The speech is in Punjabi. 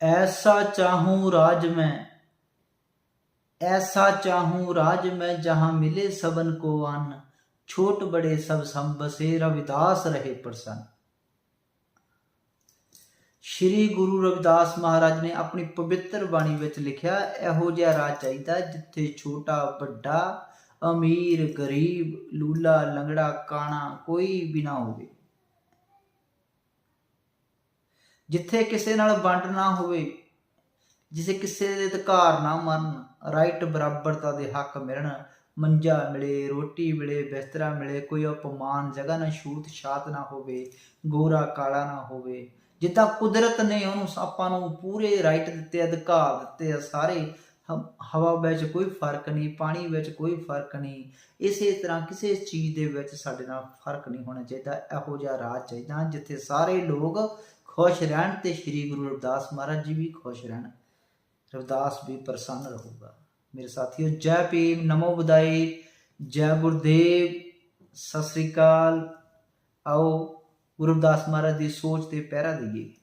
ऐसा चाहूं राज में ऐसा चाहूं राज में जहां मिले सबन को अन्न छोट बड़े सब सम बसे रविदास रहे प्रसन्न ਸ਼੍ਰੀ ਗੁਰੂ ਰਵਿਦਾਸ ਮਹਾਰਾਜ ਨੇ ਆਪਣੀ ਪਵਿੱਤਰ ਬਾਣੀ ਵਿੱਚ ਲਿਖਿਆ ਇਹੋ ਜਿਹਾ ਰਾਜ ਚਾਹੀਦਾ ਜਿੱਥੇ ਛੋਟਾ ਵੱਡਾ ਅਮੀਰ ਗਰੀਬ ਲੂਲਾ ਲੰਗੜਾ ਕਾਣਾ ਕੋਈ ਵੀ ਨਾ ਹੋਵੇ ਜਿੱਥੇ ਕਿਸੇ ਨਾਲ ਵੰਡ ਨਾ ਹੋਵੇ, ਜਿਸੇ ਕਿਸੇ ਦੇ ਅਧਿਕਾਰ ਨਾ ਮਰਨ ਰਾਈਟ ਬਰਾਬਰਤਾ ਦੇ ਹੱਕ ਮਿਲਣ, ਮੰਜਾ ਮਿਲੇ, ਰੋਟੀ ਮਿਲੇ, ਬਿਸਤਰਾ ਮਿਲੇ, ਕੋਈ ਅਪਮਾਨ, ਜਗ੍ਹਾ ਨਾ ਛੂਤ, ਛਾਤ ਨਾ ਹੋਵੇ, ਗੋਰਾ ਕਾਲਾ ਨਾ ਹੋਵੇ, ਜਿੱਦਾਂ ਕੁਦਰਤ ਨੇ ਉਹਨੂੰ ਆਪਾਂ ਨੂੰ ਪੂਰੇ ਰਾਈਟ ਦਿੱਤੇ, ਅਧਿਕਾਰ ਦਿੱਤੇ ਆ ਸਾਰੇ ਹ- ਹਵਾ ਵਿੱਚ ਕੋਈ ਫ਼ਰਕ ਨਹੀਂ, ਪਾਣੀ ਵਿੱਚ ਕੋਈ ਫ਼ਰਕ ਨਹੀਂ, ਇਸੇ ਤਰ੍ਹਾਂ ਕਿਸੇ ਚੀਜ਼ ਦੇ ਵਿੱਚ ਸਾਡੇ ਨਾਲ ਫ਼ਰਕ ਨਹੀਂ ਹੋਣਾ ਚਾਹੀਦਾ, ਇਹੋ ਜਿਹਾ ਰਾਜ ਚਾਹੀਦਾ, ਜਿੱਥੇ ਸਾਰੇ ਲੋਕ ਖੁਸ਼ ਰਹਿਣ ਤੇ ਸ੍ਰੀ ਗੁਰੂ ਰਵਿਦਾਸ ਮਹਾਰਾਜ ਜੀ ਵੀ ਖੁਸ਼ ਰਹਿਣ। ਰਵਿਦਾਸ ਵੀ ਪ੍ਰਸੰਨ ਰਹੂਗਾ। ਮੇਰੇ ਸਾਥੀਓ, ਜੈ ਭੀਮ, ਨਮੋ ਬੁਦਾਈ ਜੈ ਗੁਰਦੇਵ, ਸਤਿ ਸ੍ਰੀ ਅਕਾਲ। ਆਓ ਗੁਰੂ ਰਵਿਦਾਸ ਮਹਾਰਾਜ ਦੀ ਸੋਚ ਤੇ ਪਹਿਰਾ ਦਈਏ।